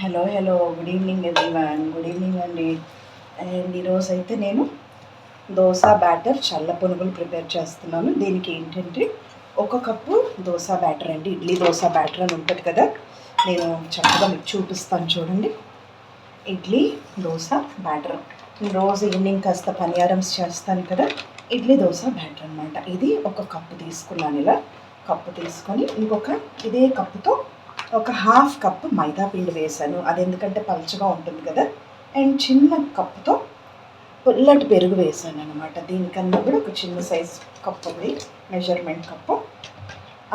Hello hello good evening ma'am good evening అండి. And ఈరోజు అయితే నేను దోశ బ్యాటర్ చల్ల పునుగులు ప్రిపేర్ చేస్తున్నాను. దీనికి ఏంటంటే ఒక కప్పు దోశ బ్యాటర్ అండి. ఇడ్లీ దోశ బ్యాటర్ అని ఉంటుంది కదా. నేను చక్కగా మీకు చూపిస్తాను చూడండి. ఇడ్లీ దోశ బ్యాటర్. రోజు ఈవినింగ్ కాస్త పనియారమ్స్ చేస్తాను కదా. ఇడ్లీ దోశ బ్యాటర్ అనమాట ఇది ఒక కప్పు తీసుకున్నాను ఇలా. కప్పు తీసుకొని ఇంకొక ఇదే కప్పుతో ఒక హాఫ్ కప్ మైదా పిండి వేసాను అది ఎందుకంటే పలుచగా ఉంటుంది కదా. అండ్ చిన్న కప్పుతో పుల్లటి పెరుగు వేసాను అనమాట దీనికన్నా కూడా ఒక చిన్న సైజ్ కప్ ఉంది. Measurement cup.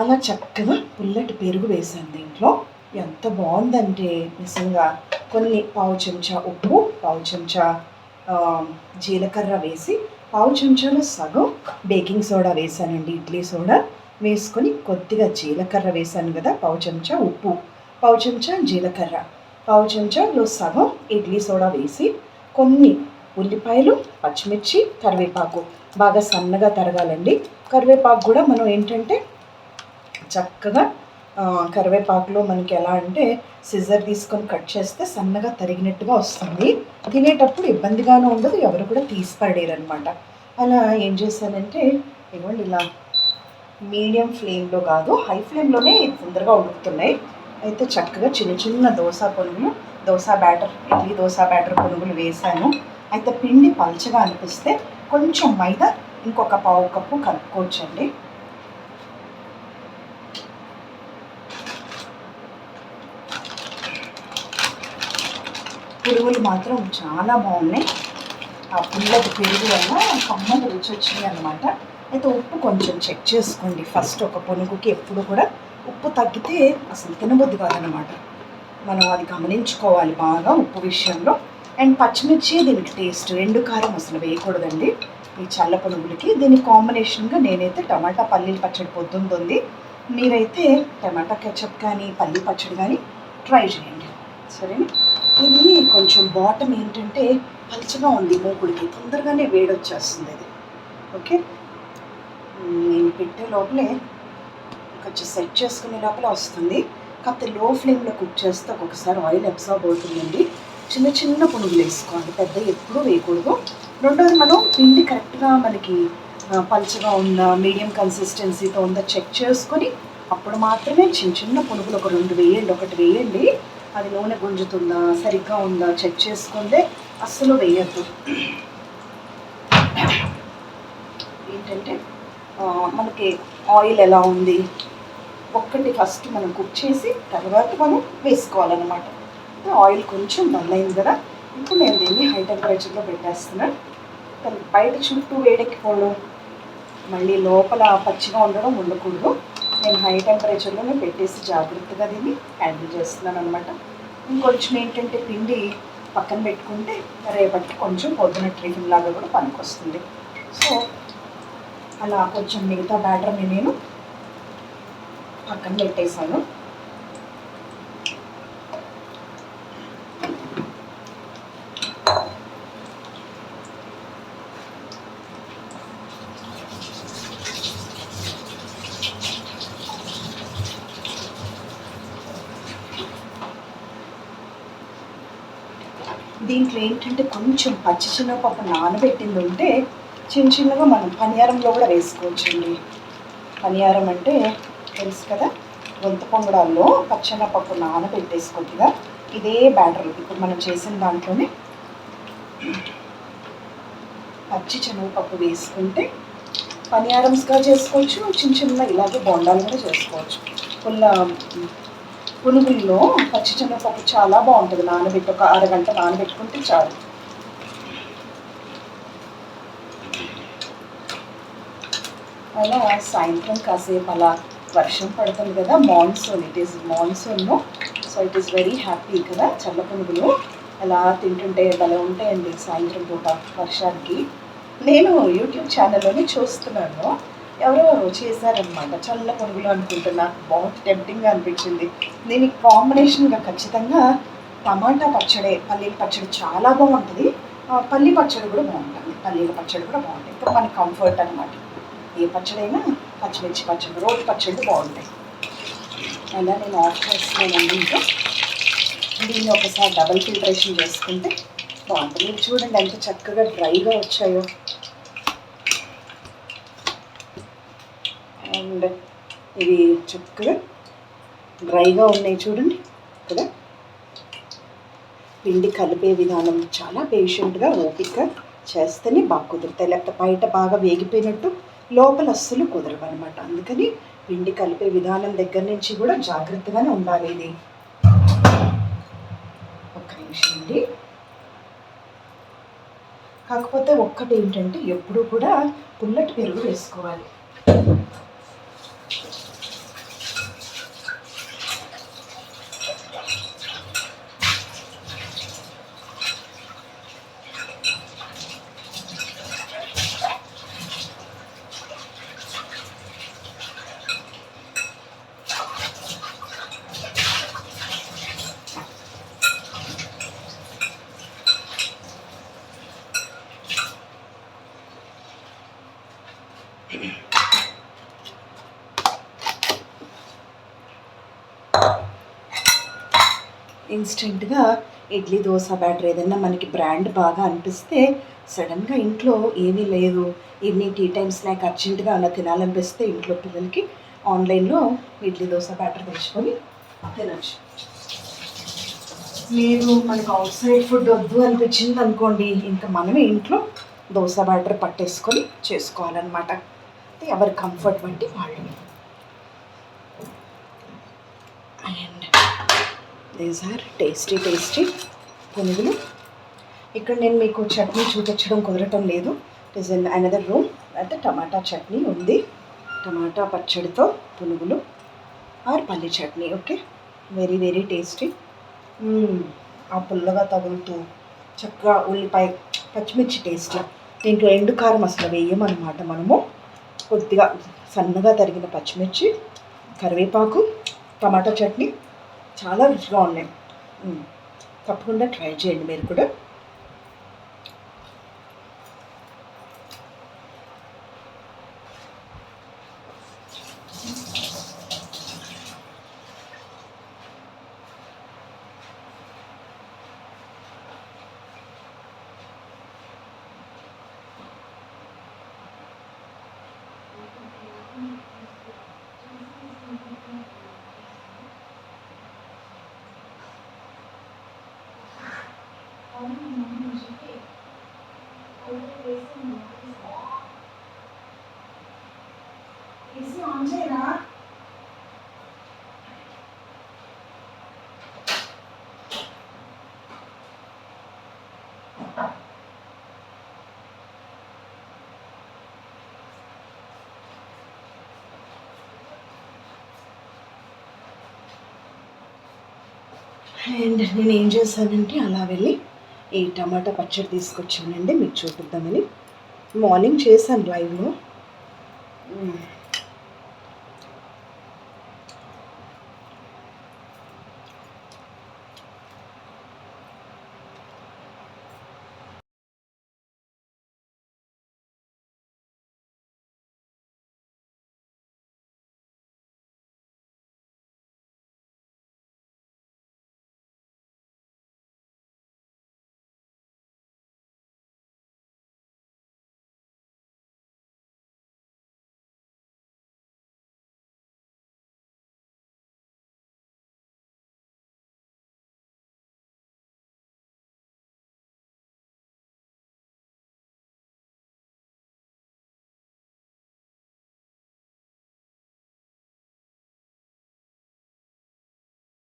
అలా చక్కగా పుల్లటి పెరుగు వేసాను దీంట్లో. ఎంత బాగుందంటే నిజంగా కొన్ని పావు చెంచా ఉప్పు పావు చెంచా జీలకర్ర వేసి పావు చెంచాలో సగం బేకింగ్ సోడా వేసానండి ఇడ్లీ సోడా. వేసుకొని కొద్దిగా జీలకర్ర వేసాను కదా పావు చెంచా ఉప్పు పావు చెంచా జీలకర్ర పావు చెంచాలో సగం ఇడ్లీ సోడా వేసి కొన్ని ఉల్లిపాయలు పచ్చిమిర్చి కరివేపాకు. బాగా సన్నగా తరగాలండి. కరివేపాకు కూడా మనం ఏంటంటే చక్కగా కరివేపాకులో మనకి ఎలా అంటే సిజర్ తీసుకొని కట్ చేస్తే సన్నగా తరిగినట్టుగా వస్తుంది. తినేటప్పుడు ఇబ్బందిగానూ ఉండదు ఎవరు కూడా తీసి పడేరు అనమాట అలా ఏం చేశానంటే ఇవ్వండి ఇలా మీడియం ఫ్లేమ్లో కాదు హై ఫ్లేమ్లోనే తొందరగా ఉడుకుతున్నాయి. అయితే చక్కగా చిన్న చిన్న దోశ పొనుగులు దోశ బ్యాటర్ ఇడ్లీ దోశ బ్యాటర్ పొనుగులు వేసాను అయితే పిండి పల్చగా అనిపిస్తే కొంచెం మైదా ఇంకొక పావు కప్పు కలుపుకోవచ్చండి. పురుగులు మాత్రం చాలా బాగున్నాయి. ఆ పుల్లటి పెరుగు వల్ల కమ్మటి రుచి వచ్చింది అనమాట అయితే ఉప్పు కొంచెం చెక్ చేసుకోండి. ఫస్ట్ ఒక పునుగుకి ఎప్పుడు కూడా ఉప్పు తగ్గితే అసలు తినబుద్ధి కాదనమాట మనం అది గమనించుకోవాలి బాగా ఉప్పు విషయంలో. అండ్ పచ్చిమిర్చి దీనికి టేస్ట్ రెండు కారం అసలు వేయకూడదండి. ఈ చల్ల పునుగులకి దీని కాంబినేషన్గా నేనైతే టమాటా పల్లీలు పచ్చడి పొద్దుంది మీరైతే టమాటా కెచప్ కానీ పల్లీ పచ్చడి కానీ ట్రై చేయండి. సరేనా? ఇది కొంచెం బాటమ్ ఏంటంటే పలుచగా ఉంది. మూకుడికి తొందరగానే వేడొచ్చేస్తుంది అది. ఓకే నేను పెట్టే లోపలే కొంచెం సెట్ చేసుకునే లోపల వస్తుంది. కాకపోతే లో ఫ్లేమ్లో కుక్ చేస్తే ఒక్కొక్కసారి ఆయిల్ అబ్జార్బ్ అవుతుందండి. చిన్న చిన్న పునుగులు వేసుకోవాలి. పెద్ద ఎప్పుడూ వేయకూడదు. రెండోది మనం పిండి కరెక్ట్గా మనకి ఆ, పలుచగా ఉందా మీడియం కన్సిస్టెన్సీతో ఉందా చెక్ చేసుకొని అప్పుడు మాత్రమే చిన్న చిన్న పునుగులు ఒక రెండు వేయండి ఒకటి వేయండి. అది నూనె గుంజుతుందా సరిగ్గా ఉందా చెక్ చేసుకుంటే అస్సలు వేయద్దు. ఏంటంటే మనకి ఆయిల్ ఎలా ఉంది? ఒక్కటి ఫస్ట్ మనం కుక్ చేసి తర్వాత మనం వేసుకోవాలన్నమాట. ఆయిల్ కొంచెం డల్ అయింది కదా ఇప్పుడు నేను దీన్ని హై టెంపరేచర్లో పెట్టేస్తున్నాను కానీ బయట చుట్టూ వేడెక్కిపోవడం మళ్ళీ లోపల పచ్చిగా ఉండడం ఉండకూడదు. నేను హై టెంపరేచర్లోనే పెట్టేసి జాగ్రత్తగా దీన్ని హ్యాండిల్ చేస్తున్నాను అనమాట ఇంకొంచెం ఏంటంటే పిండి పక్కన పెట్టుకుంటే రేపటికి కొంచెం పొద్దున టిఫిన్ లాగా కూడా పనికొస్తుంది. సో అలా కొంచెం మిగతా బ్యాటర్ని నేను పక్కన పెట్టేశాను. దీంట్లో ఏంటంటే కొంచెం పచ్చి చిన్నపప్పు నానబెట్టింది ఉంటే చిన్న చిన్నగా మనం పనియారంలో కూడా వేసుకోవచ్చండి. పనియారం అంటే తెలుసు కదా? గొంత పొంగడాల్లో పచ్చెనపప్పు నానబెట్టేసి కొద్దిగా ఇదే బ్యాటర్. ఇప్పుడు మనం చేసిన దాంట్లోనే పచ్చి శనగపప్పు వేసుకుంటే పనియారమ్స్గా చేసుకోవచ్చు చిన్న చిన్న ఇలాగే బొండాలు కూడా చేసుకోవచ్చు. పుల్ల పునుగుల్లో పచ్చి శనగపప్పు చాలా బాగుంటుంది. నానబెట్టి ఒక అరగంట నానబెట్టుకుంటే చాలు. అలా సాయంత్రం కాసేపు అలా వర్షం పడుతుంది కదా monsoon it is monsoon so it is very happy కదా చల్ల పునుగులు. అలా తింటుంటే భలే ఉంటాయండి సాయంత్రం పూట వర్షానికి. నేను యూట్యూబ్ ఛానల్లోనే చూస్తున్నాను. ఎవరో చేశారనమాట చల్ల పునుగులు అనుకుంటున్నా. నాకు బాగా టెంప్టింగ్గా అనిపించింది. దీనికి కాంబినేషన్గా ఖచ్చితంగా టమాటా పచ్చడి పల్లీల పచ్చడి చాలా బాగుంటుంది. పల్లీ పల్లి పచ్చడి కూడా బాగుంటుంది. పల్లీల పచ్చడి కూడా బాగుంటుంది. ఇప్పుడు మన కంఫర్ట్ అనమాట ఏ పచ్చడైనా పచ్చిమిర్చి పచ్చడి రోడ్డు పచ్చడి బాగుంటాయి. అలా నేను ఆఫ్ చేస్తున్నానండి ఇంకా. దీన్ని ఒకసారి డబుల్ ఫిల్టరేషన్ చేసుకుంటే బాగుంటుంది. మీరు చూడండి ఎంత చక్కగా డ్రైగా వచ్చాయో. అండ్ ఇవి చక్కగా డ్రైగా ఉన్నాయి చూడండి కదా పిండి కలిపే విధానం చాలా పేషెంట్గా ఓపిక చేస్తేనే బాగా కుదురుతాయి లేకపోతే బయట బాగా వేగిపోయినట్టు లోపల అస్సలు కుదరవన్నమాట. అందుకని పిండి కలిపే విధానం దగ్గర నుంచి కూడా జాగ్రత్తగానే ఉండాలి ఇది. ఒక్క నిమిషం అండి. కాకపోతే ఒక్కటి ఏంటంటే ఎప్పుడు కూడా పుల్లటి పెరుగు వేసుకోవాలి. ఇన్స్టెంట్గా ఇడ్లీ దోశ బ్యాటర్ ఏదైనా మనకి బ్రాండ్ బాగా అనిపిస్తే సడన్గా ఇంట్లో ఏమీ లేదు. ఈవినింగ్ టీ టైం స్నాక్ అర్జెంటుగా అలా తినాలనిపిస్తే ఇంట్లో పిల్లలకి ఆన్లైన్లో ఇడ్లీ దోశ బ్యాటర్ తెచ్చుకొని తినచ్చు. లేదు మనకు అవుట్ సైడ్ ఫుడ్ వద్దు అనిపించింది అనుకోండి ఇంకా మనమే ఇంట్లో దోశ బ్యాటర్ పట్టేసుకొని చేసుకోవాలన్నమాట. ఎవరి కంఫర్ట్ బట్టి వాళ్ళు and these are tasty tasty పునుగులు. ఇక్కడ నేను మీకు చట్నీ చూపించడం కుదరటం లేదు. It is in another room అయితే టమాటా చట్నీ ఉంది. టమాటా పచ్చడితో పునుగులు. ఆర్ పల్లి chutney okay very very tasty ఆ పుల్లగా తగులుతూ చక్కగా ఉల్లిపాయ పచ్చిమిర్చి టేస్ట్ దీంట్లో ఎండు కారం అసలు వేయమన్నమాట మనము. కొద్దిగా సన్నగా తరిగిన పచ్చిమిర్చి కరివేపాకు టమాటా చట్నీ చాలా రుచిగా ఉన్నాయి. తప్పకుండా ట్రై చేయండి మీరు కూడా. అండ్ నేను ఏం చేశానంటే అలా వెళ్ళి ఈ టమాటా పచ్చడి తీసుకొచ్చానండి మీకు చూపిద్దామని. మార్నింగ్ చేశాను లైవ్లో